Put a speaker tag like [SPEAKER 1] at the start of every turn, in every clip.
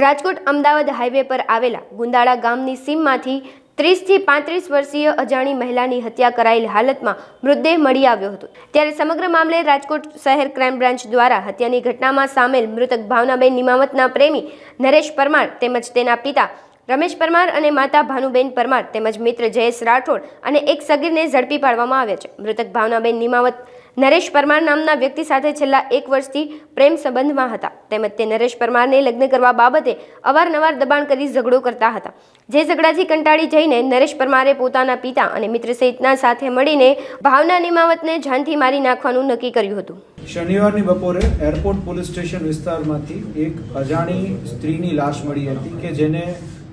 [SPEAKER 1] Rajkot Ahmedabad highway પર આવેલા ગુંદાળા ગામની સીમમાંથી ત્રીસથી પાંત્રીસ વર્ષીય અજાણી મહિલાની હત્યા કરાયેલ હાલતમાં મૃતદેહ મળી આવ્યો હતો. ત્યારે સમગ્ર મામલે રાજકોટ શહેર ક્રાઇમ બ્રાન્ચ દ્વારા હત્યાની ઘટનામાં સામેલ મૃતક ભાવનાબેન નિમાવતના પ્રેમી નરેશ પરમાર તેમજ તેના પિતા રમેશ પરમાર અને માતા ભાનુબેન પરમાર તેમજ મિત્ર જયેશ રાઠોડ અને એક સગીરને ઝડપી પાડવામાં આવ્યા છે. મૃતક ભાવનાબેન નિમાવત નરેશ પરમાર નામના વ્યક્તિ સાથે છેલ્લા એક વર્ષથી પ્રેમ સંબંધમાં હતા. તેમજ તે નરેશ પરમારને લગ્ન કરવા બાબતે અવારનવાર દબાણ કરી ઝઘડો કરતા હતા. જે ઝઘડાથી કંટાળી જઈને નરેશ પરમારે પોતાના પિતા અને મિત્ર સહિતના સાથે મળીને ભાવના નિમાવતને જાનથી મારી નાખવાનું નક્કી કર્યું હતું.
[SPEAKER 2] શનિવારની બપોરે એરપોર્ટ પોલીસ સ્ટેશન વિસ્તારમાંથી એક અજાણી સ્ત્રીની લાશ મળી હતી કે જેને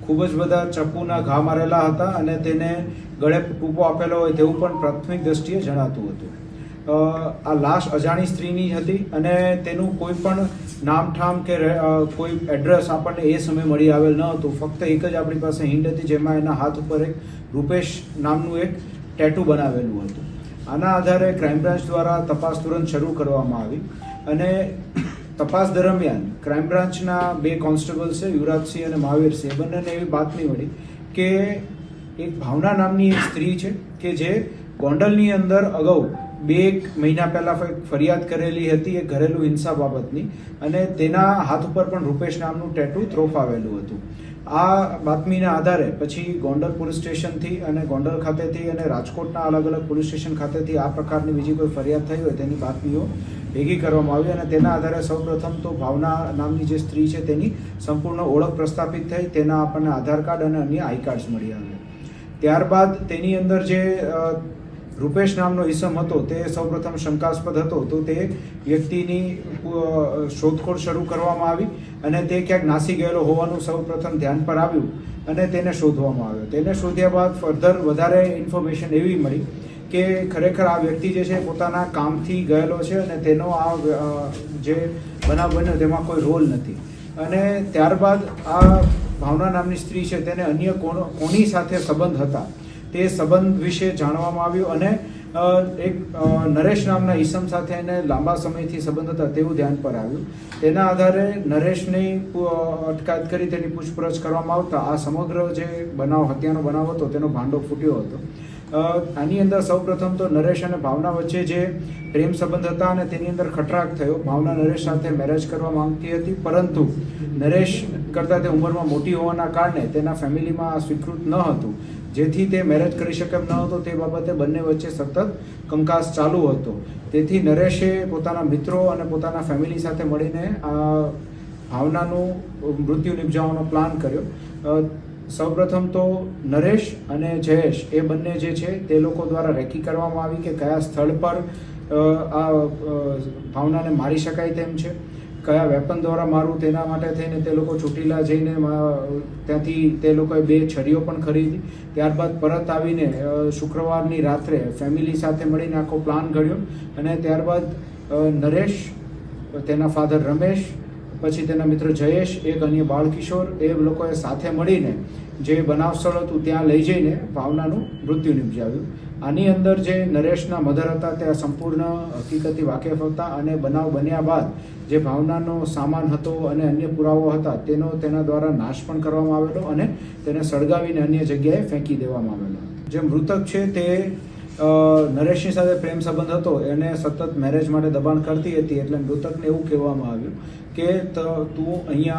[SPEAKER 2] ખૂબ જ બધા ચપ્પુના ઘા મારેલા હતા અને તેને ગળે ટૂંકો આપેલો હોય તેવું પણ પ્રાથમિક દ્રષ્ટિએ જણાતું હતું. આ લાશ અજાણી સ્ત્રીની હતી અને તેનું કોઈ પણ નામઠામ કે કોઈ એડ્રેસ આપણને એ સમયે મળી આવેલ ન હતું. ફક્ત એક જ આપણી પાસે હિંડ હતી જેમાં એના હાથ ઉપર એક રૂપેશ નામનું એક ટેટુ બનાવેલું હતું. આના આધારે ક્રાઇમ બ્રાન્ચ દ્વારા તપાસ તુરંત શરૂ કરવામાં આવી અને તપાસ દરમિયાન ક્રાઇમ બ્રાન્ચના બે કોન્સ્ટેબલ છે યુવરાજસિંહ અને મહાવીરસિંહ બંનેને એવી બાતમી મળી કે એક ભાવના નામની એક સ્ત્રી છે કે જે ગોંડલની અંદર અગાઉ બે એક મહિના પહેલાં ફરિયાદ કરેલી હતી એ ઘરેલું હિંસા બાબતની અને તેના હાથ ઉપર પણ રૂપેશ નામનું ટેટુ ત્રોફાવેલું હતું. આ બાતમીના આધારે પછી ગોંડલ પોલીસ સ્ટેશનથી અને ગોંડલ ખાતેથી અને રાજકોટના અલગ અલગ પોલીસ સ્ટેશન ખાતેથી આ પ્રકારની બીજી કોઈ ફરિયાદ થઈ હોય તેની બાતમીઓ ભેગી કરવામાં આવી અને તેના આધારે સૌપ્રથમ તો ભાવના નામની જે સ્ત્રી છે તેની સંપૂર્ણ ઓળખ પ્રસ્થાપિત થઈ, તેના આપણને આધાર કાર્ડ અને અન્ય આઈ કાર્ડ્સ મળી આવ્યા. ત્યારબાદ તેની અંદર જે રૂપેશ નામનો ઈસમ હતો, તે સૌપ્રથમ શંકાસ્પદ હતો, તો તે વ્યક્તિની શોધખોળ શરૂ કરવામાં આવી અને તે ક્યાંક નાસી ગયેલો હોવાનું સૌપ્રથમ ધ્યાન પર આવ્યું અને તેને શોધવામાં આવ્યો. તેને શોધ્યા બાદ ફર્ધર વધારે ઇન્ફોર્મેશન એવી મળી કે ખરેખર આ વ્યક્તિ જે છે પોતાના કામથી ગયેલો છે અને તેનો આ જે બનાવ બન્યો તેમાં કોઈ રોલ નથી. અને ત્યારબાદ આ ભાવના નામની સ્ત્રી છે, તેને અન્ય કોની સાથે સંબંધ હતા? તે સંબંધ વિશે જાણવામાં આવ્યું અને એક નરેશ નામના ઈસમ સાથે એને લાંબા સમયથી સંબંધ હતા તેવું ધ્યાન પર આવ્યું. તેના આધારે નરેશની અટકાયત કરી તેની પૂછપરછ કરવામાં આવતા આ સમગ્ર જે બનાવ, હત્યાનો બનાવ હતો તેનો ભાંડો ફૂટ્યો હતો. આની અંદર સૌપ્રથમ તો નરેશ અને ભાવના વચ્ચે જે પ્રેમ સંબંધ હતા અને તેની અંદર ખટરાક થયો. ભાવના નરેશ સાથે મેરેજ કરવા માંગતી હતી, પરંતુ નરેશ કરતાં તે ઉંમરમાં મોટી હોવાના કારણે તેના ફેમિલીમાં સ્વીકૃત ન હતું. જેથી તે મેરેજ કરી શકે એમ ન હતો, તે બાબતે બંને વચ્ચે સતત કંકાસ ચાલુ હતો. તેથી નરેશે પોતાના મિત્રો અને પોતાના ફેમિલી સાથે મળીને આ ભાવનાનું મૃત્યુ નિપજાવવાનો પ્લાન કર્યો. સૌપ્રથમ તો નરેશ અને જયેશ, એ બંને જે છે તે લોકો દ્વારા રેકી કરવામાં આવી કે કયા સ્થળ પર આ ભાવનાને મારી શકાય તેમ છે. કયા વેપન દ્વારા મારું તેના માટે થઈને તે લોકો ચોટીલા જઈને ત્યાંથી તે લોકોએ બે છરીઓ પણ ખરીદી. ત્યારબાદ પરત આવીને શુક્રવારની રાત્રે ફેમિલી સાથે મળીને આખો પ્લાન ઘડ્યો અને ત્યારબાદ નરેશ, તેના ફાધર રમેશ, પછી તેના મિત્ર જયેશ, એક અન્ય બાળકિશોર, એ લોકોએ સાથે મળીને જે બનાવ સ્થળ હતું ત્યાં લઈ જઈને ભાવનાનું મૃત્યુ નિપજાવ્યું. આની અંદર જે નરેશના મધર હતા તે સંપૂર્ણ હકીકતથી વાકેફ હતા અને બનાવ બન્યા બાદ જે ભાવનાનો સામાન હતો અને અન્ય પુરાવો હતા તેનો તેના દ્વારા નાશ પણ કરવામાં આવેલો અને તેને સળગાવીને અન્ય જગ્યાએ ફેંકી દેવામાં આવેલો. જે મૃતક છે તે નરેશની સાથે પ્રેમ સંબંધ હતો, એને સતત મેરેજ માટે દબાણ કરતી હતી એટલે મૃતકને એવું કહેવામાં આવ્યું કે, ત- અહીંયા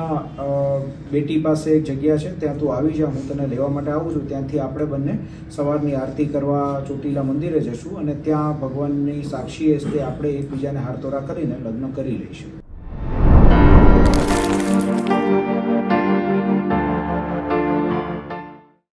[SPEAKER 2] બેટી પાસે એક જગ્યા છે, ત્યાં તું આવી જા, હું તને લેવા માટે આવું છું, ત્યાંથી આપણે બંને સવારની આરતી કરવા ચોટીલા મંદિરે જશું અને ત્યાં ભગવાનની સાક્ષી તે આપણે એકબીજાને હારતોરા કરીને લગ્ન કરી લઈશું.